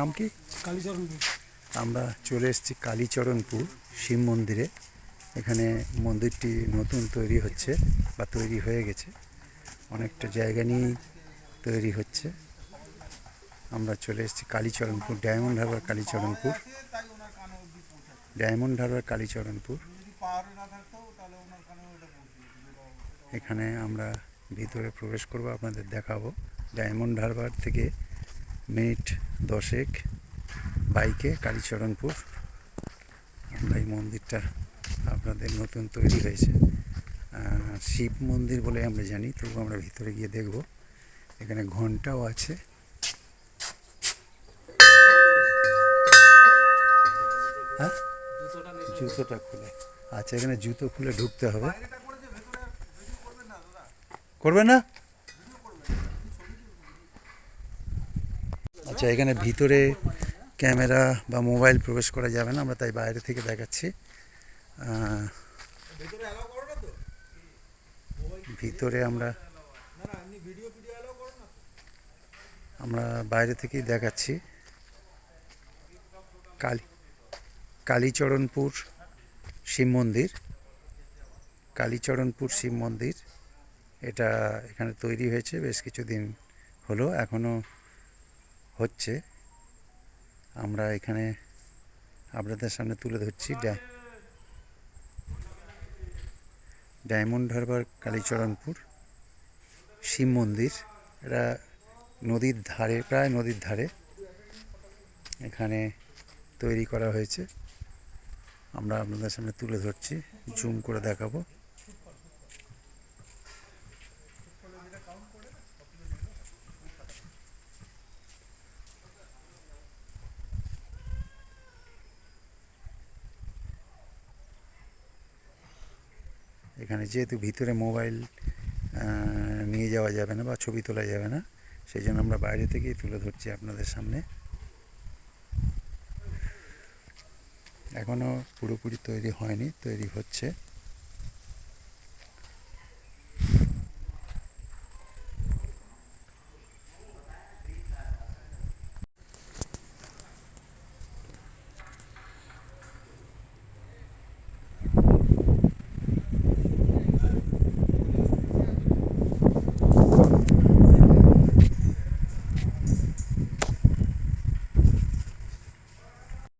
নাম কি? কালীচরণপুর। আমরা চলে এসেছি কালীচরণপুর শিব মন্দিরে। এখানে মন্দিরটি নতুন তৈরি হচ্ছে বা তৈরি হয়ে গেছে। অনেকটা জায়গা নিয়েই তৈরি হচ্ছে। আমরা চলে এসেছি কালীচরণপুর ডায়মন্ড হারবার কালীচরণপুর। ডায়মন্ড হারবার কালীচরণপুর। এখানে আমরা ভিতরে প্রবেশ করব আপনাদের দেখাবো। ডায়মন্ড হারবার থেকে মিনিট দশেক বাইকে কালীচরণপুর। আমরা এই মন্দিরটা আপনাদের নতুন তৈরি হয়েছে। শিব মন্দির বলে আমরা জানি, তবু আমরা ভিতরে গিয়ে দেখব। এখানে ঘন্টাও আছে। হ্যাঁ? জুতোটা খুলে। আচ্ছা এখানে জুতো খুলে ঢুকতে হবে। করবে না? আচ্ছা এখানে ভিতরে ক্যামেরা বা মোবাইল প্রবেশ করা যাবে না, আমরা তাই বাইরে থেকে দেখাচ্ছি। ভিতরে আমরা আমরা বাইরে থেকেই দেখাচ্ছি। কালী, কালীচরণপুর শিব মন্দির। কালীচরণপুর শিব মন্দির, এটা এখানে তৈরি হয়েছে, বেশ কিছুদিন হলো এখনও হচ্ছে, আমরা এখানে আপনাদের সামনে তুলে ধরছি ডায়মন্ড হারবার, কালীচরণপুর, শিব মন্দির। এটা নদীর ধারে, প্রায় নদীর ধারে এখানে তৈরি করা হয়েছে। আমরা আপনাদের সামনে তুলে ধরছি, জুম করে দেখাবো। এখানে যেহেতু ভিতরে মোবাইল নিয়ে যাওয়া যাবে না বা ছবি তোলা যাবে না, সেই জন্য আমরা বাইরে থেকেই তুলে ধরছি আপনাদের সামনে। এখনও পুরোপুরি তৈরি হয়নি, তৈরি হচ্ছে।